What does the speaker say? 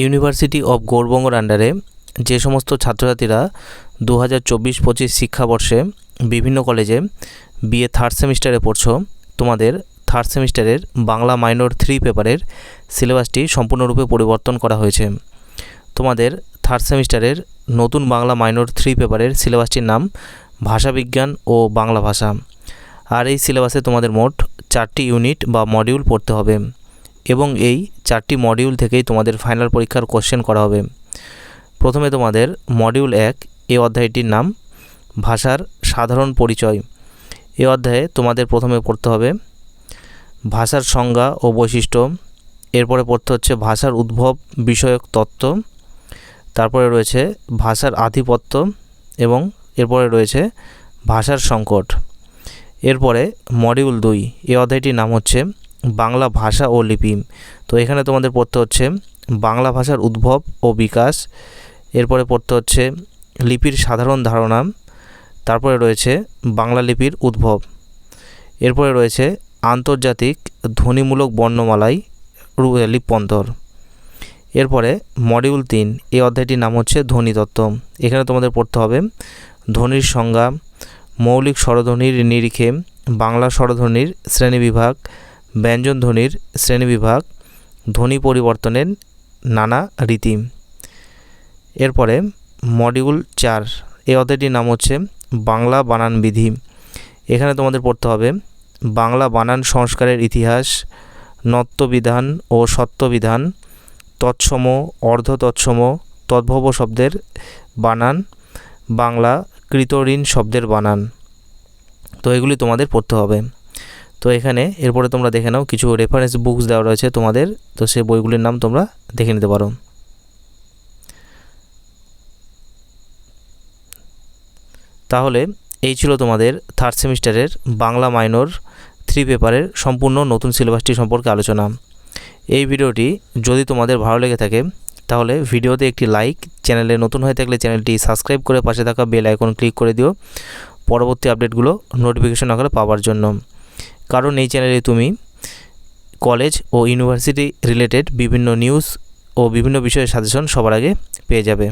University of গৌরবঙ্গর আন্ডারে যে সমস্ত ছাত্রছাত্রীরা দু হাজার চব্বিশ পঁচিশ শিক্ষাবর্ষে বিভিন্ন কলেজে বিএ থার্ড সেমিস্টারে পড়ছো, তোমাদের থার্ড সেমিস্টারের বাংলা মাইনর থ্রি পেপারের সিলেবাসটি সম্পূর্ণরূপে পরিবর্তন করা হয়েছে। তোমাদের থার্ড সেমিস্টারের নতুন বাংলা মাইনর থ্রি পেপারের সিলেবাসটির নাম ভাষাবিজ্ঞান ও বাংলা ভাষা। আর এই সিলেবাসে তোমাদের মোট চারটি ইউনিট বা মডিউল পড়তে হবে। এবং এই চারটি মডিউল থেকেই তোমাদের ফাইনাল পরীক্ষার কোশ্চেন করা হবে। প্রথমে তোমাদের মডিউল এক এই অধ্যায়টির নাম, ভাষার সাধারণ পরিচয়। এ অধ্যায়ে তোমাদের প্রথমে পড়তে হবে, ভাষার সংজ্ঞা ও বৈশিষ্ট্য। এরপরে পড়তে হচ্ছে ভাষার উদ্ভব, বিষয়ক তত্ত্ব। তারপরে রয়েছে ভাষার আধিপত্য এবং এরপরে রয়েছে ভাষার সংকট। এরপরে মডিউল দুই, এ অধ্যায়টির নাম হচ্ছে বাংলা ভাষা ও লিপি। তো এখানে তোমাদের পড়তে হচ্ছে বাংলা ভাষার উদ্ভব ও বিকাশ। এরপরে পড়তে হচ্ছে লিপির সাধারণ ধারণা। তারপরে রয়েছে বাংলা লিপির উদ্ভব। এরপরে রয়েছে আন্তর্জাতিক ধ্বনিমূলক বর্ণমালাই রু- লিপ্যন্তর এরপরে মডিউল তিন এই অধ্যায়টির নাম হচ্ছে ধ্বনিতত্ত্ব এখানে তোমাদের পড়তে হবে ধ্বনির সংজ্ঞা, মৌলিক স্বরধ্বনির নিরিখে বাংলা স্বরধ্বনির শ্রেণীবিভাগ ব্যঞ্জন ধ্বনির শ্রেণীবিভাগ, ধ্বনি পরিবর্তনের নানা রীতি। এরপরে মডিউল চার এই অধ্যায়টির নাম হচ্ছে বাংলা বানান বিধি। এখানে তোমাদের পড়তে হবে, বাংলা বানান সংস্কারের ইতিহাস নত্যবিধান ও সত্যবিধান তৎসম অর্ধ তৎসম তদ্ভব শব্দের বানান, বাংলা কৃতঋণ শব্দের বানান। তো এগুলি তোমাদের পড়তে হবে। তো এখানে এরপরে তোমরা দেখে নাও, কিছু রেফারেন্স বুকস দেওয়া রয়েছে তোমাদের, তো সেই বইগুলির নাম তোমরা দেখে নিতে পারো। তাহলে এই ছিল তোমাদের থার্ড সেমিস্টারের বাংলা মাইনর থ্রি পেপারের সম্পূর্ণ নতুন সিলেবাসটি সম্পর্কে আলোচনা। এই ভিডিওটি যদি তোমাদের ভালো লেগে থাকে, তাহলে ভিডিওতে একটি লাইক চ্যানেলে নতুন হয়ে থাকলে চ্যানেলটি সাবস্ক্রাইব করে পাশে থাকা বেল আইকন ক্লিক করে দিও। পরবর্তী আপডেটগুলো নোটিফিকেশন আকারে পাওয়ার জন্য। কারণ এই চ্যানেলে তুমি কলেজ ও ইউনিভার্সিটি রিলেটেড বিভিন্ন নিউজ ও বিভিন্ন বিষয়ে সাজেশন সবার আগে পেয়ে যাবে।